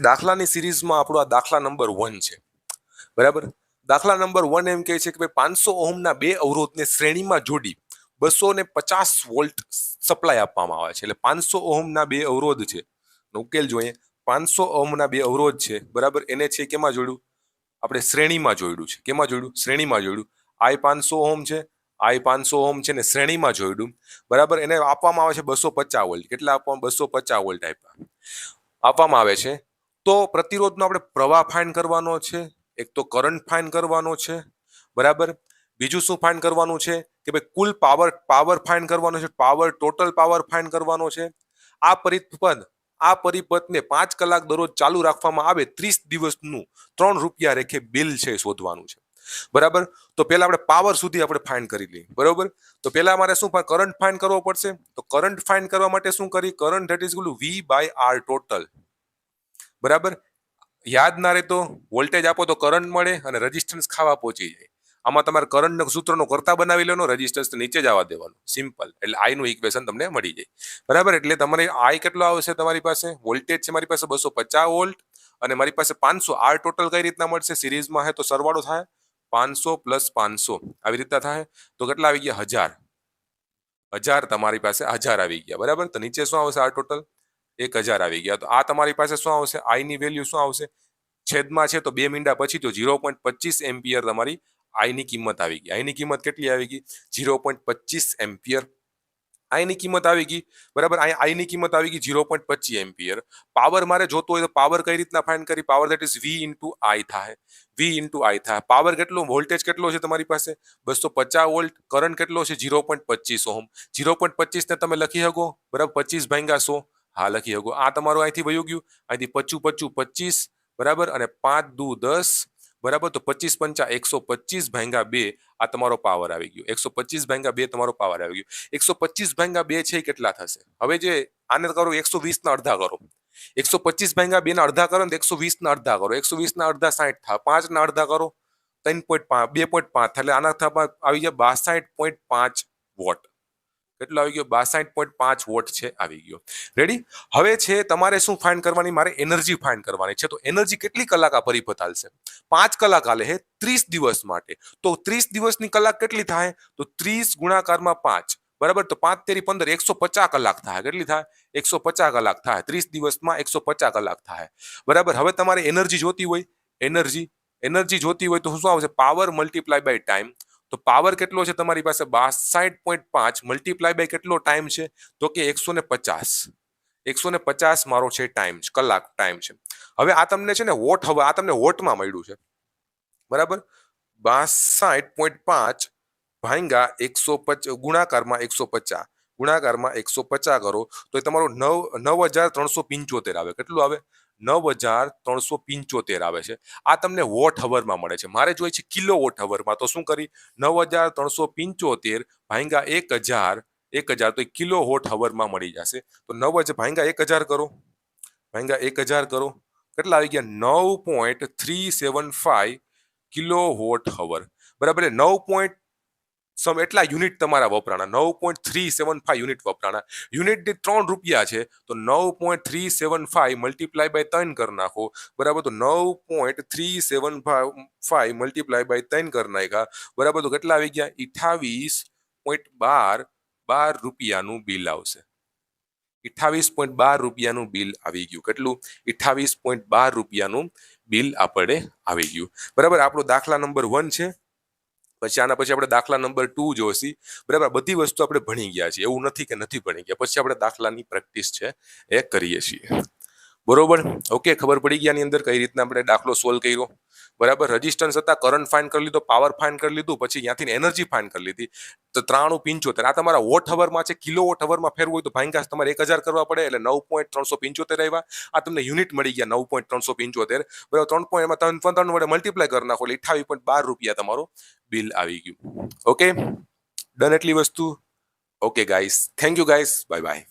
દાખલાની સિરીઝમાં આપણો આ દાખલા નંબર વન છે. બરાબર? દાખલા નંબર વન એમ કહે છે કે ભાઈ પાંચસો ઓહમના બે અવરોધને શ્રેણીમાં જોડી બસો ને પચાસ વોલ્ટ સપ્લાય આપવામાં આવે છે. એટલે પાંચસો ઓહમના બે અવરોધ છે. ઉકેલ જોઈએ. પાંચસો ઓહમના બે અવરોધ છે. બરાબર? એને છે કેમાં જોડ્યું? આપણે શ્રેણીમાં જોડ્યું છે. કેમાં જોડ્યું? શ્રેણીમાં જોડ્યું. આઈ પાંચસો ઓહમ છે. આઈ પાંચસો ઓહમ છે ને શ્રેણીમાં જોડ્યું. બરાબર? એને આપવામાં આવે છે બસો પચાસ વોલ્ટ. કેટલા આપવામાં? બસો પચાસ વોલ્ટ આપ્યા. આપવામાં આવે છે તો પ્રતિરોધનો આપણે પ્રવાહ ફાઇન કરવાનો છે, એક તો કરંટ ફાઇન કરવાનો છે, બરાબર? બીજું શું ફાઇન કરવાનું છે? કે ભાઈ કુલ પાવર પાવર ફાઇન કરવાનો છે પાવર ટોટલ પાવર ફાઇન કરવાનો છે. આ પરિપદ, આ પરિપથને પાંચ કલાક દરરોજ ચાલુ રાખવામાં આવે, ત્રીસ દિવસનું ત્રણ રૂપિયા રેખે બિલ છે શોધવાનું છે. બરાબર? તો પહેલા આપણે પાવર સુધી આપણે ફાઇન કરી લઈએ, બરાબર? તો પહેલા મારે શું કરંટ ફાઇન કરવો પડશે? તો કરંટ ફાઇન કરવા માટે શું કરી? Current that is V by R total બરાબર? યાદ ના રહે તો વોલ્ટેજ આપો તો કરંટ મળે અને રેઝિસ્ટન્સ ખાવા પહોંચી જાય. આમાં તમારે કરંટ સૂત્રનો કરતા બનાવી લેવાનો રેઝિસ્ટન્સ નીચે જ આવવા દેવાનું. સિમ્પલ એટલે આઈનું ઇક્વેશન તમને મળી જાય. બરાબર? એટલે તમારે આઈ કેટલો આવશે તમારી પાસે? વોલ્ટેજ છે મારી પાસે બસો પચાસ વોલ્ટ અને મારી પાસે પાંચસો. આર ટોટલ કઈ રીતના મળશે? સિરીઝમાં હે તો સરવાળો થાય પાંચસો પ્લસ પાંચસો. આવી રીતના થાય. તો કેટલા આવી ગયા? હજાર. હજાર તમારી પાસે હજાર આવી ગયા. બરાબર? તો નીચે શું આવશે આર ટોટલ એક હજાર આવી ગયા. તો આ તમારી પાસે શું આવશે? આઈ ની વેલ્યુ શું આવશે? છેદમાં છે તો બે મીંડા પછી તો ઝીરો પોઈન્ટ પચીસ એમ્પિયર તમારી આઈની કિંમત આવી ગઈ. આઈની કિંમત કેટલી આવી ગઈ? ઝીરો પોઈન્ટ પચીસ એમ્પિયર. આઈની કિંમત આવી ગઈ. બરાબર? અહીં આઈની કિંમત આવી ગઈ ઝીરો પોઈન્ટ પચીસ એમ્પિયર. પાવર મારે જોતો હોય તો પાવર કઈ રીતના ફાઇન્ડ કરી? Power that is V into I થાય. વી ઇન્ટુ આઈ થાય. પાવર કેટલો? વોલ્ટેજ કેટલો છે તમારી પાસે? બસો પચાસ વોલ્ટ. કરંટ કેટલો છે? ઝીરો પોઈન્ટ પચીસ ઓહમ. ઝીરો પોઈન્ટ પચીસને તમે લખી શકો? બરાબર? પચીસ ભાંગા સો. હા લખી શકો આ તમારું અહીંથી વયું ગયું. અહીંથી પચું પચું પચીસ બરાબર? અને પાંચ દુ દસ, બરાબર? તો પચીસ પંચા એકસો પચીસ ભાંગા બે, આ તમારો પાવર આવી ગયો. એકસો પચીસ ભાંગા બે તમારો પાવર આવી ગયો. એકસો પચીસ ભાંગા બે છે કેટલા થશે? હવે જે આને કરો એકસો વીસ ના અડધા કરો. એકસો પચીસ ભાંગા બે ના અડધા કરો ને એકસો વીસ ના અડધા કરો. એકસો વીસ ના અડધા સાઠ થાય પાંચ ના અડધા કરો. ત્રણ પોઈન્ટ પાંચ બે પોઈન્ટ પાંચ એટલે આના થવા આવી જાય બાસઠ પોઈન્ટ પાંચ વોટ. કેટલો આવી ગયો? બાસઠ પોઈન્ટ પાંચ વોટ છે, આવી ગયો. રેડી હવે છે, તમારે શું ફાઇન કરવાની? મારે એનર્જી ફાઇન કરવાની છે. તો એનર્જી કેટલી કલાક આ પરિપથ હાલશે? પાંચ કલાક હાલે હે, ત્રીસ દિવસ માટે. તો ત્રીસ દિવસની કલાક કેટલી થાય? તો ત્રીસ ગુણાકારમાં પાંચ. બરાબર? તો પાંચ તેરી પંદર, એકસો પચાસ કલાક થાય. કેટલી થાય? એકસો પચાસ કલાક થાય. ત્રીસ દિવસમાં એકસો પચાસ કલાક થાય. બરાબર? હવે તમારે એનર્જી જોતી હોય. એનર્જી એનર્જી જોતી હોય તો શું આવશે? પાવર મલ્ટીપ્લાય બાય ટાઈમ તો પાવર કેટલો છે તમારી પાસે? બાસઠ પોઈન્ટ પાંચ મલ્ટીપ્લાય બાય કેટલો ટાઈમ છે? તો કે એકસો ને પચાસ. એકસો ને પચાસ મારો છે ટાઈમ કલાક ટાઈમ છે. હવે આ તમને છે ને વોટ હવે આ તમને વોટમાં મળ્યું છે. બરાબર? બાસઠ પોઈન્ટ પાંચ ભાંગા એકસો પચ, ગુણાકારમાં એકસો પચાસ. ગુણાકારમાં એકસો પચાસ કરો, તો એ તમારો નવ નવ હજાર ત્રણસો પંચોતેર આવે. કેટલું આવે? નવ હજાર ત્રણસો પિંચોતેર આવે છે. આ તમને વોટ હવરમાં મળે છે. મારે જોઈએ છે કિલો વોટ હવરમાં. તો શું કરી? નવ હજાર ત્રણસો પિંચોતેર ભાંગા એક હજાર એક હજાર તો કિલો વોટ હવરમાં મળી જશે. તો નવ હજાર ભાંગા એક હજાર કરો. ભાંગા એક હજાર કરો. કેટલા આવી ગયા? નવ point three seven five kilowatt hour. બરાબર નવ પોઈન્ટ સમ એટલા યુનિટ તમારા વપરાણા? નવ point three seven five unit વપરાણા. Unit દીઠ ત્રણ રૂપિયા છે, તો નવ point three seven five multiply by ત્રણ કરી નાખો. બરાબર? તો નવ point three seven five multiply by ત્રણ કરી નાખ્યા. બરાબર? તો કેટલા આવી ગયા? અઠાવીસ પોઈન્ટ બાર બાર રૂપિયાનું બિલ આવશે. અઠાવીસ પોઈન્ટ બાર રૂપિયાનું બિલ આવી ગયું. કેટલું? અઠાવીસ પોઈન્ટ બાર રૂપિયાનું બિલ આપણે આવી ગયું. બરાબર? આપણો દાખલા નંબર વન છે. પછી આના પછી આપણે દાખલા નંબર ટુ જોશી. બરાબર, બધી વસ્તુ આપણે ભણી ગયા છીએ. એવું નથી કે નથી ભણી ગયા. પછી આપણે દાખલાની પ્રેક્ટિસ છે એ કરીએ છીએ. બરોબર? ઓકે, ખબર પડી ગયાની અંદર કઈ રીતના આપણે દાખલો સોલ્વ કર્યો? બરાબર? રજિસ્ટન્સ હતા કરંટ ફાઇન કરી લીધો પાવર ફાઇન કરી લીધું, પછી ત્યાંથી એનર્જી ફાઇન કરી લીધી. તો ત્રાણું પિંચોતેર. આ તમારા વોટ હવરમાં છે કિલો વોટ હવરમાં ફેરવું હોય તો ભાંગાસ તમારે એક હજાર કરવા પડે, એટલે નવ પોઈન્ટ ત્રણસો પંચોતેર આવ્યા. આ તમને યુનિટ મળી ગયા, નવ પોઈન્ટ ત્રણસો પિંચોતેર. બરાબર, ત્રણ પોઈન્ટ એમાં ત્રણ ત્રણ વડે મલ્ટીપ્લાય કરી નાખો, એટલે અઠાવી પોઈન્ટ બાર રૂપિયા તમારો બિલ આવી ગયું. ઓકે ડન એટલી વસ્તુ? Okay guys thank you guys bye bye